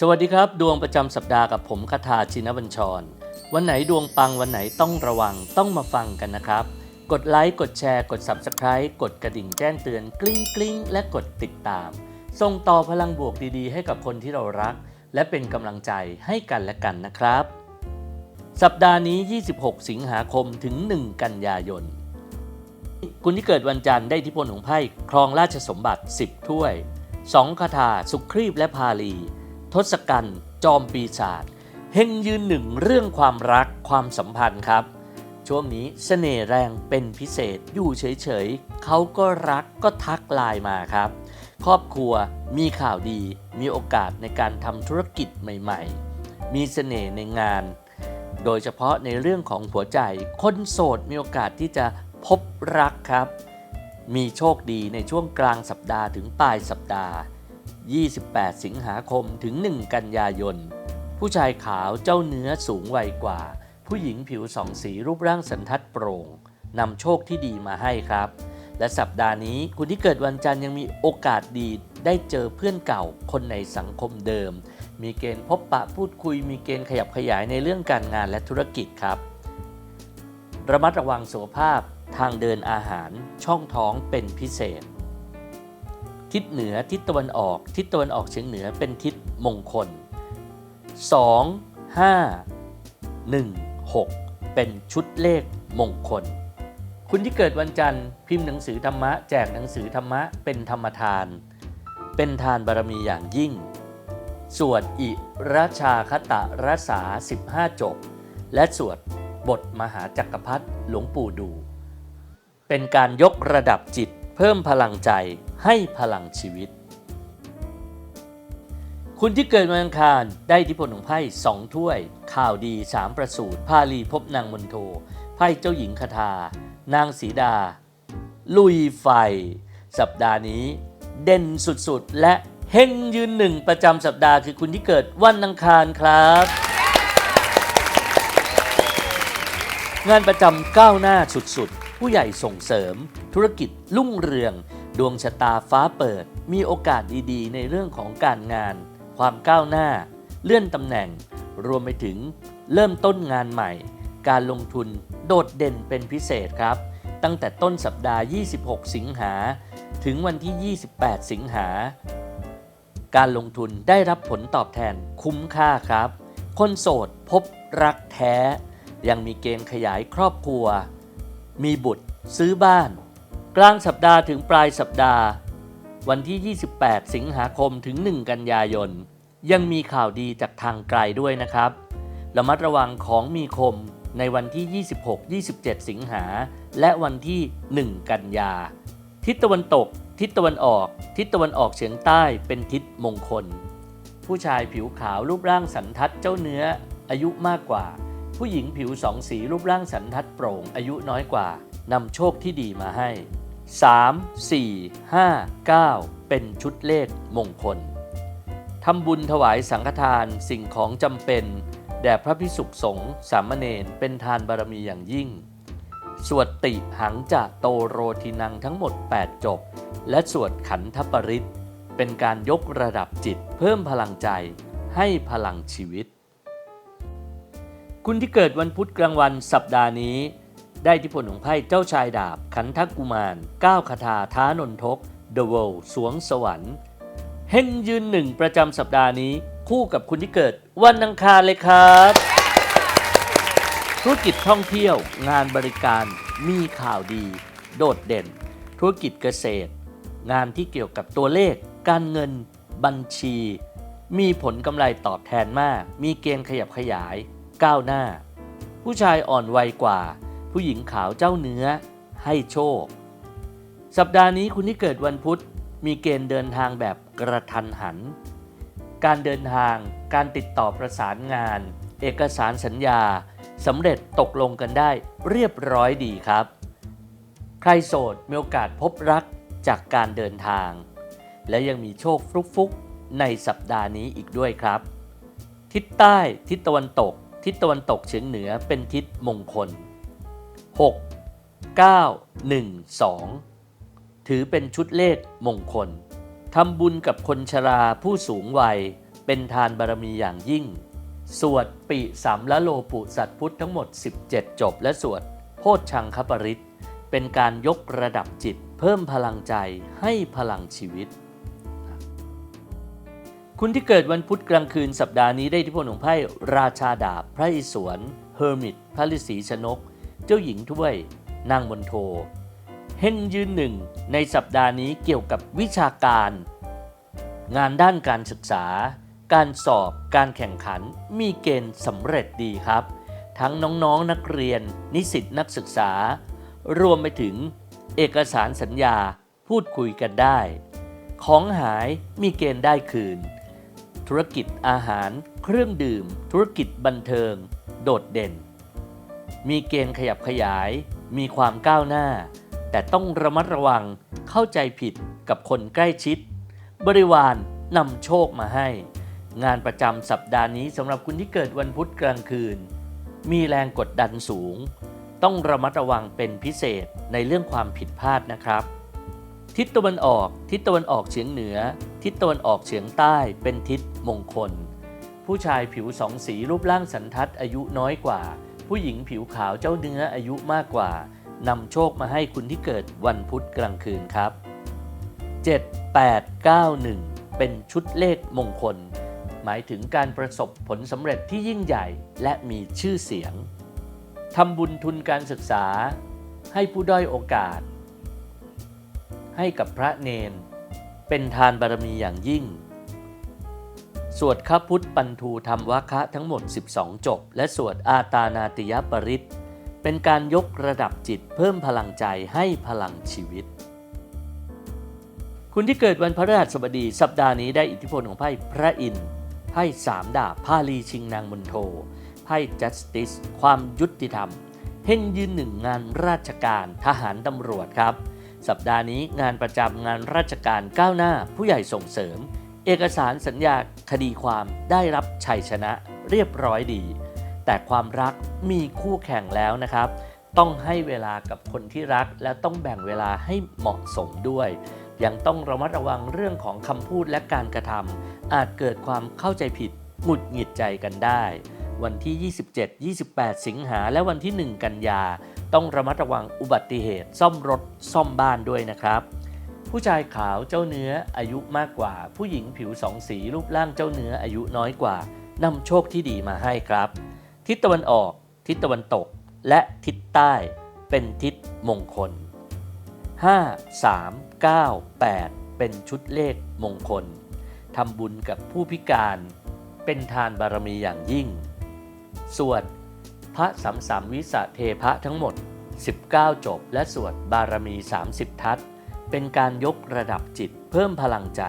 สวัสดีครับ ดวงประจำสัปดาห์กับผมคาถาชินบัญชร วันไหนดวงปังวันไหนต้องระวังต้องมาฟังกันนะครับ กดไลค์กดแชร์ กด Subscribe กดกระดิ่งแจ้งเตือนกริ๊งกริ๊งและกดติดตาม ส่งต่อพลังบวกดีๆ ให้กับคนที่เรารัก และเป็นกำลังใจให้กันและกันนะครับ สัปดาห์นี้ 26 สิงหาคมถึง 1 กันยายน คุณที่เกิดวันจันทร์ได้อิทธิพลของไพ่ครองราชสมบัติ 10 ถ้วย 2คาถาสุครีบและพาลี ทศกัณฐ์จอมปีศาจเฮงยืนหนึ่งเรื่องความรักความสัมพันธ์ครับ ช่วงนี้เสน่ห์แรงเป็นพิเศษอยู่เฉยๆเขาก็รักก็ทักไลน์มาครับ ครอบครัวมีข่าวดีมีโอกาสในการทำธุรกิจใหม่ๆ มีเสน่ห์ในงาน โดยเฉพาะในเรื่องของหัวใจ คนโสดมีโอกาสที่จะพบรักครับ มีโชคดีในช่วงกลางสัปดาห์ถึงปลายสัปดาห์ 28 สิงหาคมถึง 1 กันยายน ผู้ชายขาวเจ้าเนื้อสูงวัยกว่า ผู้หญิงผิวสองสีรูปร่างสันทัดโปร่งนำโชคที่ดีมาให้ครับ และสัปดาห์นี้คุณที่เกิดวันจันทร์ยังมีโอกาสดีได้เจอเพื่อนเก่าคนในสังคมเดิม มีเกณฑ์พบปะพูดคุย มีเกณฑ์ขยับขยายในเรื่องการงานและธุรกิจครับ ระมัดระวังสุขภาพ ทางเดินอาหารช่องท้องเป็นพิเศษ ทิศเหนือทิศตะวันออก ทิศตะวันออกเฉียงเหนือเป็นทิศมงคล 2 5 1 6 เป็นชุดเลขมงคล คุณที่เกิดวันจันทร์พิมพ์หนังสือธรรมะ แจกหนังสือธรรมะเป็นธรรมทาน เป็นทานบารมีอย่างยิ่ง สวดอิราชาคตะรสา15 จบ และสวดบทมหาจักรพรรดิหลวงปู่ดู เป็นการยกระดับจิตเพิ่มพลังใจให้พลังชีวิต คุณที่เกิดวันอังคารได้ทิพลของไพ่สองถ้วย ข่าวดีสามประสูตรพาลีพบนางมนโท ไพ่เจ้าหญิงคาทา นางสีดา ลุยไฟ สัปดาห์นี้ เด่นสุดๆ และเฮงยืนหนึ่งประจำสัปดาห์คือคุณที่เกิดวันอังคารครับงานประจำก้าวหน้าสุดๆ ผู้ใหญ่ส่งเสริม ธุรกิจรุ่งเรือง ดวงชะตาฟ้าเปิด มีโอกาสดีๆ ในเรื่องของการงาน ความก้าวหน้า เลื่อนตำแหน่ง รวมไปถึงเริ่มต้นงานใหม่ การลงทุนโดดเด่นเป็นพิเศษครับ ตั้งแต่ต้นสัปดาห์ 26 สิงหา ถึงวันที่ 28 สิงหา การลงทุนได้รับผลตอบแทนคุ้มค่าครับ คนโสดพบรักแท้ ยังมีเกณฑ์ขยายครอบครัว มีบุตร ซื้อบ้าน กลางสัปดาห์ถึงปลายสัปดาห์ วันที่ 28 สิงหาคมถึง 1 กันยายน ยังมีข่าวดีจากทางไกลด้วยนะครับ ระมัดระวังของมีคมในวันที่ 26-27 สิงหา และวันที่ 1 กันยา ทิศตะวันตก ทิศตะวันออก ทิศตะวันออกเฉียงใต้เป็นทิศมงคล ผู้ชายผิวขาวรูปร่างสันทัดเจ้าเนื้ออายุมากกว่า ผู้หญิงผิวสองสีรูปร่างสันทัดโปร่งอายุน้อยกว่านำโชคที่ดีมาให้ 3 4 5 9 เป็นชุดเลขมงคลทำบุญถวายสังฆทานสิ่งของจำเป็น แด่พระพิสุขสงฆ์สามเณรเป็นทานบารมีอย่างยิ่ง สวดติหังจะโตโรทินังทั้งหมด 8 จบ และสวดขันธปริตเป็นการยกระดับจิตเพิ่มพลังใจให้พลังชีวิต คุณที่เกิดวันพุธกลางวันสัปดาห์นี้ ได้ที่ผลของไพ่เจ้าชายดาบ ขันทักกุมารก้าวคาถาท้านนทก The World สวงสวรรค์เฮงยืนหนึ่งประจำสัปดาห์นี้ คู่กับคุณที่เกิดวันอังคารเลยครับ ธุรกิจท่องเที่ยว งานบริการมีข่าวดี โดดเด่น ธุรกิจเกษตร งานที่เกี่ยวกับตัวเลข การเงิน บัญชี มีผลกำไรตอบแทนมาก มีเกณฑ์ขยับขยาย ก้าวหน้า ผู้ชายอ่อนวัยกว่า ผู้หญิงขาวเจ้าเนื้อ ให้โชค สัปดาห์นี้คุณที่เกิดวันพุธมีเกณฑ์เดินทางแบบกระทันหัน การเดินทาง การติดต่อประสานงาน เอกสารสัญญาสำเร็จตกลงกันได้เรียบร้อยดีครับ ใครโสดมีโอกาสพบรักจากการเดินทาง และยังมีโชคฟลุกๆในสัปดาห์นี้อีกด้วยครับ ทิศใต้ทิศตะวันตก ทิศตะวันตกเฉียงเหนือเป็นทิศมงคล 6 9 1 2 ถือเป็นชุดเลขมงคลทำบุญกับคนชราผู้สูงวัยเป็นทานบารมีอย่างยิ่ง สวดปิสามละโลปุสัตพุทธทั้งหมด 17 จบและสวดโพชชังคปริตเป็นการยกระดับจิตเพิ่มพลังใจให้พลังชีวิต คุณที่เกิดวันพุธกลางคืนสัปดาห์นี้ได้ที่พลของไพ่ราชาดาบ พระอิศวรเฮอร์มิต พระฤาษีชนก เจ้าหญิงถ้วย นางมนโท เฮงยืนหนึ่งในสัปดาห์นี้เกี่ยวกับวิชาการ งานด้านการศึกษา การสอบ การแข่งขัน มีเกณฑ์สำเร็จดีครับ ทั้งน้องๆนนักเรียน นิสิตนักศึกษา รวมไปถึงเอกสารสัญญาพูดคุยกันได้ ของหายมีเกณฑ์ได้คืน ธุรกิจอาหาร เครื่องดื่ม ธุรกิจบันเทิง โดดเด่น มีเกณฑ์ขยับขยาย มีความก้าวหน้า แต่ต้องระมัดระวังเข้าใจผิดกับคนใกล้ชิด บริวารนำโชคมาให้ งานประจำสัปดาห์นี้สำหรับคุณที่เกิดวันพุธกลางคืน มีแรงกดดันสูง ต้องระมัดระวังเป็นพิเศษในเรื่องความผิดพลาดนะครับ ทิศตะวันออก ทิศตะวันออกเฉียงเหนือ ทิศตะวันออกเฉียงใต้เป็นทิศมงคล ผู้ชายผิวสองสีรูปร่างสันทัดอายุน้อยกว่า ผู้หญิงผิวขาวเจ้าเนื้ออายุมากกว่านำโชคมาให้คุณที่เกิดวันพุธกลางคืนครับ 7 8 9 1 เป็นชุดเลขมงคล หมายถึงการประสบผลสำเร็จที่ยิ่งใหญ่และมีชื่อเสียงทำบุญทุนการศึกษา ให้ผู้ด้อยโอกาส ให้กับพระเนน เป็นทานบารมีอย่างยิ่ง สวดข้าพุทธปันทูธรรมวคะทั้งหมด 12 จบ และสวดอาตานาติยปริตเป็นการยกระดับจิตเพิ่มพลังใจให้พลังชีวิต คุณที่เกิดวันพระฤหัสบดี สัปดาห์นี้ได้อิทธิพลของไพ่พระอินทร์ไพ่สามดาบพาลีชิงนางมนโทไพ่ justice ความยุติธรรมเฮงยืนหนึ่งงานราชการทหารตำรวจครับ สัปดาห์นี้งานประจำงานราชการก้าวหน้า ผู้ใหญ่ส่งเสริม เอกสารสัญญาคดีความได้รับชัยชนะเรียบร้อยดี แต่ความรักมีคู่แข่งแล้วนะครับ ต้องให้เวลากับคนที่รัก และต้องแบ่งเวลาให้เหมาะสมด้วย ยังต้องระมัดระวังเรื่องของคำพูดและการกระทำอาจเกิดความเข้าใจผิดหงุดหงิดใจกันได้ วันที่ 27 28 สิงหาและวันที่ 1 กันยา ต้องระมัดระวังอุบัติเหตุ ซ่อมรถซ่อมบ้านด้วยนะครับ ผู้ชายขาวเจ้าเนื้ออายุมากกว่า ผู้หญิงผิวสองสีรูปร่างเจ้าเนื้ออายุน้อยกว่านำโชคที่ดีมาให้ครับ ทิศตะวันออก ทิศตะวันตก และทิศใต้ เป็นทิศมงคล 5 3 9 8 เป็นชุดเลขมงคลทำบุญกับผู้พิการ เป็นทานบารมีอย่างยิ่ง สวด พระสัมสัมวิสะเทพะทั้งหมด 19 จบ และสวดบารมี 30 ทัศเป็นการยกระดับจิตเพิ่มพลังใจ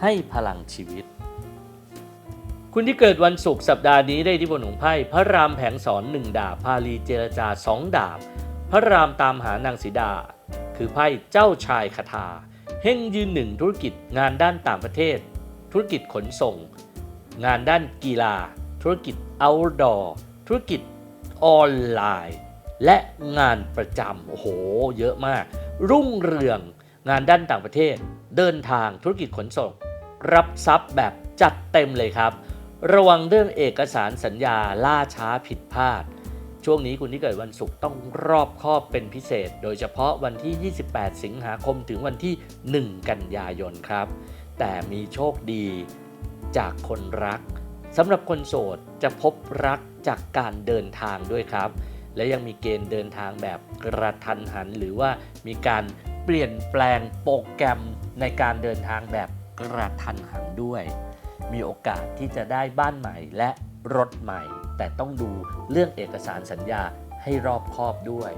ให้พลังชีวิต คุณที่เกิดวันศุกร์สัปดาห์นี้ได้ที่บนของไพ่พระรามแผงสอนหนึ่งดาบพาลีเจรจาสองดาบ พระรามตามหานางสีดา คือไพ่เจ้าชายคาถาเฮงยืนหนึ่งธุรกิจงานด้านต่างประเทศ ธุรกิจขนส่ง งานด้านกีฬา ธุรกิจ outdoor ธุรกิจ ออนไลน์ และงานประจำโอ้โห เยอะมาก รุ่งเรืองงานด้านต่างประเทศ เดินทางธุรกิจขนส่ง รับทรัพย์แบบจัดเต็มเลยครับ ระวังเรื่องเอกสารสัญญาล่าช้าผิดพลาด ช่วงนี้คุณที่เกิดวันศุกร์ต้องรอบคอบเป็นพิเศษ โดยเฉพาะวันที่ 28 สิงหาคมถึงวันที่ 1 กันยายนครับ แต่มีโชคดีจากคนรักสำหรับคนโสดจะพบรัก จากการเดินทางด้วยครับ และยังมีเกณฑ์เดินทางแบบกระทันหัน หรือว่ามีการเปลี่ยนแปลงโปรแกรมในการเดินทางแบบกระทันหันด้วย มีโอกาสที่จะได้บ้านใหม่และรถใหม่ แต่ต้องดูเรื่องเอกสารสัญญาให้รอบคอบด้วย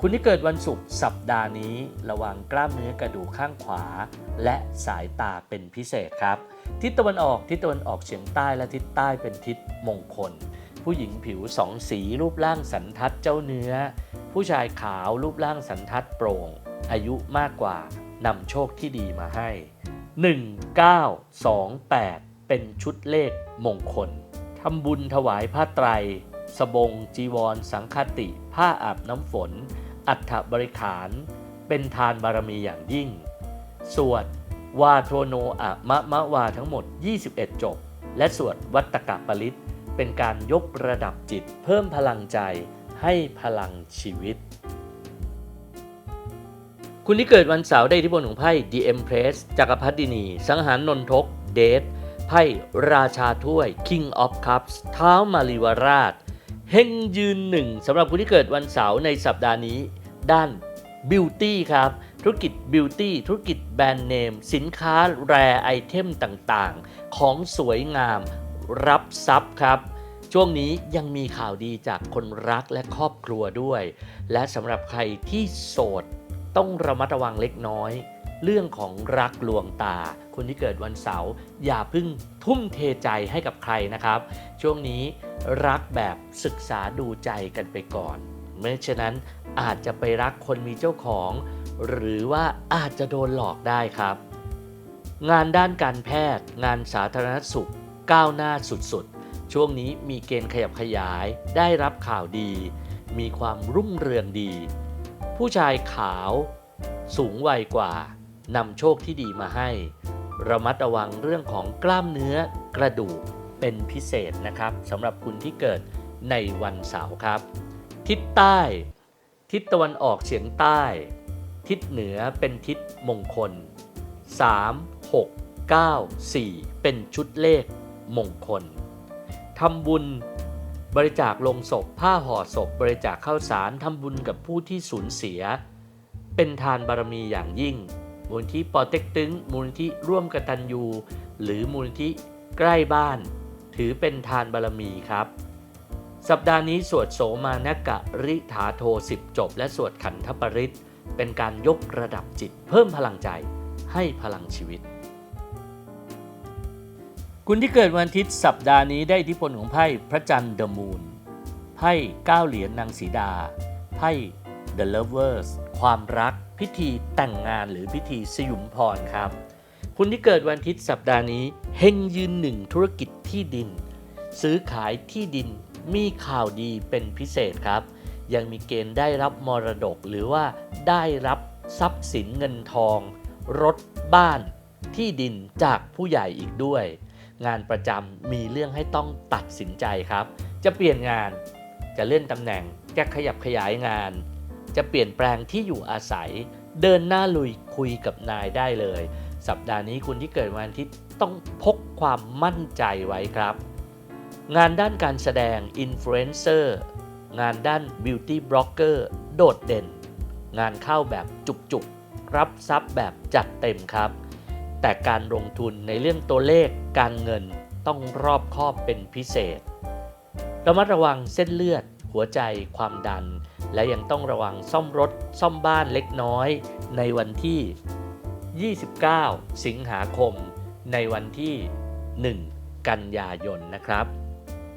คุณที่เกิดวันศุกร์สัปดาห์นี้ ระวังกล้ามเนื้อกระดูกข้างขวา และสายตาเป็นพิเศษครับ ทิศตะวันออกทิศตะวันออกเฉียงใต้และทิศใต้เป็นทิศมงคล ผู้หญิงผิวสองสีรูปร่างสันทัดเจ้าเนื้อ ผู้ชายขาวรูปร่างสันทัดโปร่ง อายุมากกว่านำโชคที่ดีมาให้ 1928 เป็นชุดเลขมงคลทำบุญถวายผ้าไตร สบง จีวร สังคติ ผ้าอาบน้ำฝน อัฐบริขาร เป็นทานบารมีอย่างยิ่ง สวด วาโทโนอะมะมะวาทั้งหมด 21 จบ และสวดวัตตกะปริต เป็นการยกระดับจิต เพิ่มพลังใจให้พลังชีวิต คุณที่เกิดวันเสาร์ได้ทธิพลของไพ่ The Empress จักรพรรดินี สังหารนนทก เดทไพ่ราชาถ้วย King of Cups เท้ามาริวราช เฮงยืนหนึ่งสำหรับคุณที่เกิดวันเสาร์ในสัปดาห์นี้ ด้านบิวตี้ครับ ธุรกิจบิวตี้ธุรกิจแบรนด์เนม สินค้าแรไอเทมต่างๆ ของสวยงาม รับทรัพย์ครับ ช่วงนี้ยังมีข่าวดีจากคนรักและครอบครัวด้วย และสำหรับใครที่โสด ต้องระมัดระวังเล็กน้อย เรื่องของรักลวงตา คนที่เกิดวันเสาร์อย่าเพิ่งทุ่มเทใจให้กับใครนะครับ ช่วงนี้รักแบบศึกษาดูใจกันไปก่อนไม่ฉะนั้นอาจจะไปรักคนมีเจ้าของ หรือว่าอาจจะโดนหลอกได้ครับ งานด้านการแพทย์ งานสาธารณสุข ก้าวหน้าสุดๆ ช่วงนี้มีเกณฑ์ขยับขยาย ได้รับข่าวดี มีความรุ่งเรืองดี ผู้ชายขาวสูงวัยกว่านำโชคที่ดีมาให้ ระมัดระวังเรื่องของกล้ามเนื้อกระดูกเป็นพิเศษนะครับสำหรับคุณที่เกิดในวันเสาร์ครับ ทิศใต้ ทิศตะวันออกเฉียงใต้ ทิศเหนือเป็นทิศมงคล 3 6 9 4 เป็นชุดเลข มงคลทำบุญบริจาคลงศพ ผ้าห่อศพ บริจาคข้าวสารทำบุญกับผู้ที่สูญเสีย เป็นทานบารมีอย่างยิ่ง มูลที่ปอเต็กตึงมูลที่ร่วมกตัญญูหรือมูลที่ใกล้บ้าน ถือเป็นทานบารมีครับ สัปดาห์นี้สวดโสมานกะริถาโท10จบ และสวดขันธปริตเป็นการยกระดับจิตเพิ่มพลังใจให้พลังชีวิต คุณที่เกิดวันอาทิตย์สัปดาห์นี้ได้อิทธิพลของไพ่พระจันทร์เดอะมูนไพ่ก้าเหรียญนางสีดา ไพ่ The Lovers ความรัก พิธีแต่งงานหรือพิธีสยุมพรครับ คุณที่เกิดวันอาทิตย์สัปดาห์นี้เฮงยืนหนึ่งธุรกิจที่ดิน ซื้อขายที่ดินมีข่าวดีเป็นพิเศษครับ ยังมีเกณฑ์ได้รับมรดกหรือว่าได้รับทรัพย์สินเงินทอง รถบ้าน ที่ดินจากผู้ใหญ่อีกด้วย งานประจำมีเรื่องให้ต้องตัดสินใจครับ จะเปลี่ยนงาน จะเลื่อนตำแหน่ง จะขยับขยายงาน จะเปลี่ยนแปลงที่อยู่อาศัย เดินหน้าลุยคุยกับนายได้เลย สัปดาห์นี้คุณที่เกิดวันอาทิตย์ต้องพกความมั่นใจไว้ครับ งานด้านการแสดงอินฟลูเอนเซอร์งานด้านบิวตี้บล็อกเกอร์โดดเด่น งานเข้าแบบจุกๆรับทรัพย์แบบจัดเต็มครับ แต่การลงทุนในเรื่องตัวเลขการเงินต้องรอบคอบเป็นพิเศษ ระมัดระวังเส้นเลือด หัวใจ ความดัน และยังต้องระวังซ่อมรถ ซ่อมบ้านเล็กน้อย ในวันที่ 29 สิงหาคม ในวันที่ 1 กันยายนนะครับ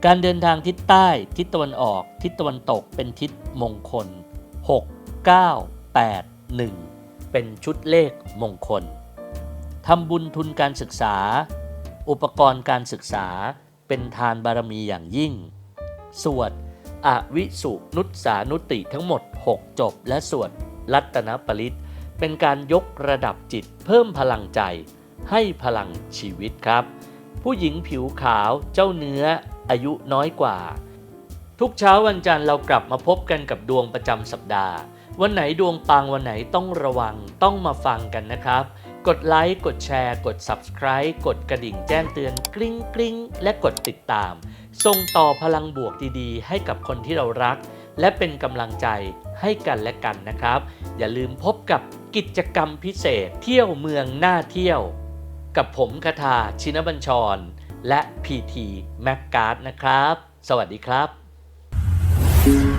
การเดินทางทิศใต้ ทิศตะวันออก ทิศตะวันตก เป็นทิศมงคล 6 9 8 1 เป็นชุดเลขมงคล ทำบุญทุนการศึกษา อุปกรณ์การศึกษา เป็นทานบารมีอย่างยิ่ง สวด อวิสุนุตสานุติทั้งหมด 6 จบ และสวดรัตนปริตเป็นการยกระดับจิตเพิ่มพลังใจ ให้พลังชีวิตครับ ผู้หญิงผิวขาวเจ้าเนื้ออายุน้อยกว่า ทุกเช้าวันจันทร์เรากลับมาพบกันกับดวงประจำสัปดาห์ วันไหนดวงปังวันไหนต้องระวังต้องมาฟังกันนะครับ กดไลค์ กดแชร์ กด Subscribe กดกระดิ่งแจ้งเตือนกริ๊งกริ๊งและกดติดตาม ส่งต่อพลังบวกดีๆ ให้กับคนที่เรารัก และเป็นกำลังใจให้กันและกันนะครับ อย่าลืมพบกับกิจกรรมพิเศษเที่ยวเมืองน่าเที่ยว กับผมคาทาชินบัญชร และ PT แม็กการ์ดนะครับ สวัสดีครับ